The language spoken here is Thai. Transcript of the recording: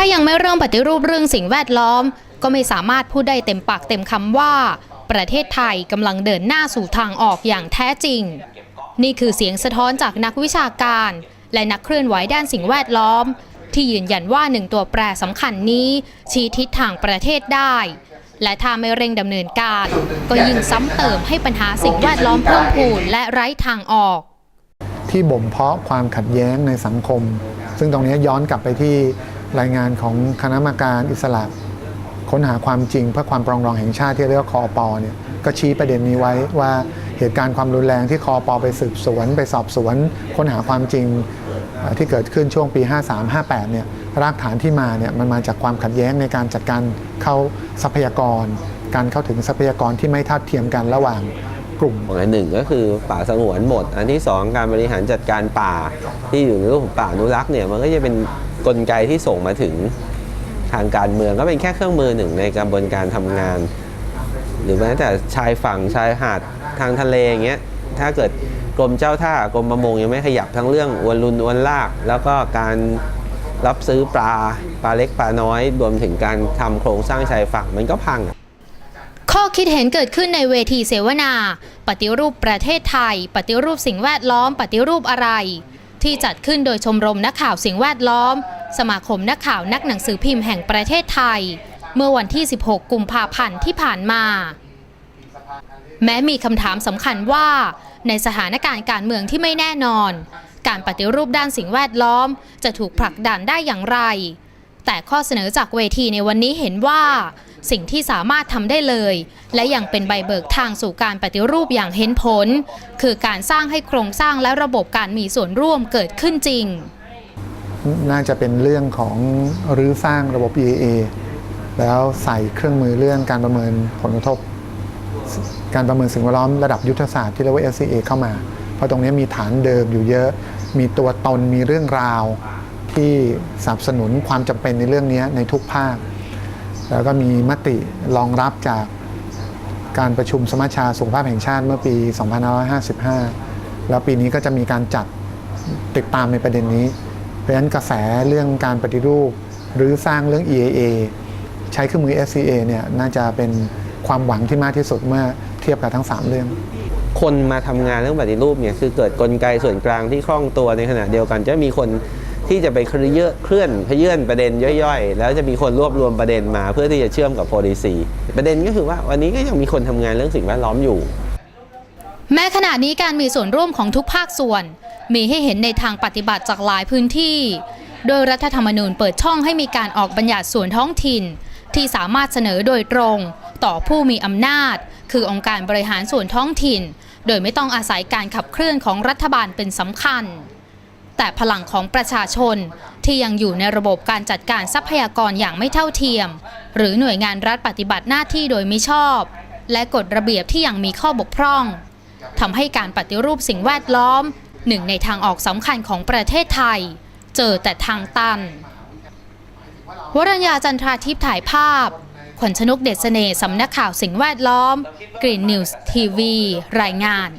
ถ้ายังไม่เริ่มปฏิรูปเรื่องสิ่งแวดล้อม ก็ไม่สามารถพูดได้เต็มปากเต็มคำว่า ประเทศไทยกำลังเดินหน้าสู่ทางออกอย่างแท้จริง นี่คือเสียงสะท้อนจากนักวิชาการ และนักเคลื่อนไหวด้านสิ่งแวดล้อม ที่ยืนยันว่าหนึ่งตัวแปรสำคัญนี้ ชี้ทิศทางประเทศได้ และถ้าไม่เร่งดำเนินการ ก็ยิ่งซ้ำเติมให้ปัญหาสิ่งแวดล้อมเพิ่มพูนและไร้ทางออก ที่บ่มเพาะความขัดแย้งในสังคม ซึ่งตรงนี้ย้อนกลับไปที่ รายงานของคณะกรรมการอิสระค้นหาความจริงเพื่อความปรองดองแห่งชาติที่เรียกว่าคอปอเนี่ยก็ชี้ประเด็นนี้ไว้ว่าเหตุการณ์ความรุนแรงที่คอปอไปสืบสวน ไปสอบสวน ค้นหาความจริงที่เกิดขึ้นช่วงปี 53-58 เนี่ยรากฐานที่มาเนี่ยมันมาจากความขัดแย้งในการจัดการเข้าทรัพยากร การเข้าถึงทรัพยากรที่ไม่ทัดเทียมกันระหว่างกลุ่มอันหนึ่งก็คือป่าสงวนหมด อันที่สองการบริหารจัดการป่าที่อยู่ในรูปของป่าอนุรักษ์เนี่ยมันก็จะเป็น กลไกที่ส่งมาถึงทางการเมืองก็เป็นแค่เครื่องมือหนึ่งในกระบวนการทำงาน หรือแม้แต่ชายฝั่งชายหาดทางทะเลอย่างเงี้ยถ้าเกิดกรมเจ้าท่ากรมประมงยังไม่ขยับทั้งเรื่องอวนรุนอวนลาก แล้วก็การรับซื้อปลาปลาเล็กปลาน้อย รวมถึงการทำโครงสร้างชายฝั่งมันก็พังข้อคิดเห็นเกิดขึ้นในเวทีเสวนา ปฏิรูปประเทศไทย ปฏิรูปสิ่งแวดล้อม ปฏิรูปอะไร ที่จัดขึ้นโดยชมรมนักข่าวสิ่งแวดล้อม สมาคมนักข่าวนักหนังสือพิมพ์แห่งประเทศไทย เมื่อวันที่ 16 กุมภาพันธ์ที่ผ่านมา แม้มีคำถามสำคัญว่า ในสถานการณ์การเมืองที่ไม่แน่นอน การปฏิรูปด้านสิ่งแวดล้อม จะถูกผลักดันได้อย่างไร แต่ข้อเสนอจากเวทีในวันนี้เห็นว่า สิ่งที่สามารถทำได้เลย และยังเป็นใบเบิกทางสู่การปฏิรูปอย่างเห็นผล คือการสร้างให้โครงสร้างและระบบการมีส่วนร่วมเกิดขึ้นจริง น่าจะเป็นเรื่องของรื้อสร้างระบบ EAA แล้วใส่เครื่องมือเรื่องการประเมินผลกระทบ การประเมินสิ่งแวดล้อมระดับยุทธศาสตร์ที่เรียกว่า LCA เข้ามา เพราะตรงนี้มีฐานเดิมอยู่เยอะ มีตัวตนมีเรื่องราวที่สนับสนุนความจำเป็นในเรื่องนี้ในทุกภาค แล้วก็มีมติรองรับจากการประชุมสมัชชาสุขภาพแห่งชาติเมื่อปี 2555 แล้วปีนี้ก็จะมีการจัดติดตามในประเด็นนี้ เพราะฉะนั้นกระแสเรื่องการปฏิรูป หรือสร้างเรื่อง EAA ใช้เครื่องมือ SCA เนี่ยน่าจะเป็นความหวังที่มากที่สุดเมื่อเทียบกับทั้ง 3 เรื่อง คนมาทำงานเรื่องปฏิรูปเนี่ยคือเกิดกลไกส่วนกลางที่คล่องตัวในขณะเดียวกัน จะมีคน ที่จะไปเคลื่อนเคลื่อนพยื่นประเด็นย่อยๆ แล้วจะมีคนรวบรวมประเด็นมา เพื่อที่จะเชื่อมกับ policy ประเด็นก็คือว่าวันนี้ก็ยังมีคนทำงานเรื่องสิ่งแวดล้อมอยู่ แม้ขณะนี้การมีส่วนร่วมของทุกภาคส่วน มีให้เห็นในทางปฏิบัติจากหลายพื้นที่ โดยรัฐธรรมนูญเปิดช่องให้มีการออกบัญญัติส่วนท้องถิ่น ที่สามารถเสนอโดยตรง ต่อผู้มีอำนาจ คือองค์การบริหารส่วนท้องถิ่น โดยไม่ต้องอาศัยการขับเคลื่อนของรัฐบาลเป็นสำคัญ แต่พลังของประชาชน ที่ยังอยู่ในระบบการจัดการทรัพยากรอย่างไม่เท่าเทียม หรือหน่วยงานรัฐปฏิบัติหน้าที่โดยมิชอบ และกฎระเบียบที่ยังมีข้อบกพร่องทำให้การปฏิรูปสิ่งแวดล้อม หนึ่งในทางออกสำคัญของประเทศไทย เจอแต่ทางตันวรัญญาจันทราทิพย์ถ่ายภาพ ขวัญชนกเดชเสน่ห์สำนักข่าวสิ่งแวดล้อม Green News TV รายงาน